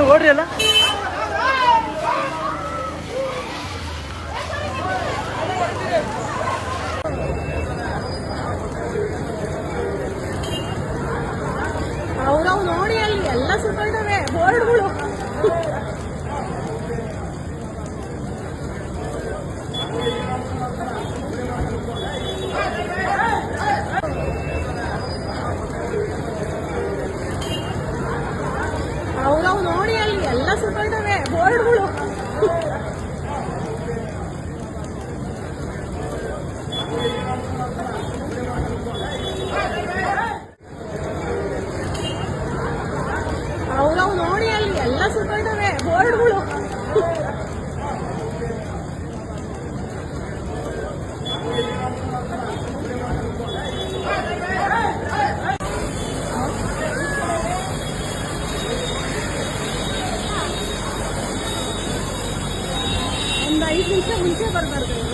ಓಡ್ರಿ ಅಲ್ಲ ಅವ್ರವ್ ನೋಡಿ ಅಲ್ಲಿ ಎಲ್ಲ ಸುತ್ತವೆ ಬೋರ್ಡ್ಗಳು. ಅವ್ರವ್ ನೋಡಿ ಅಲ್ಲಿ ಎಲ್ಲ ಸುತ್ತೋಯ್ತವೆ ಬೋರ್ಡ್ಗಳು. ಒಂದು ಐದು उनसे उनसे बर्बर गए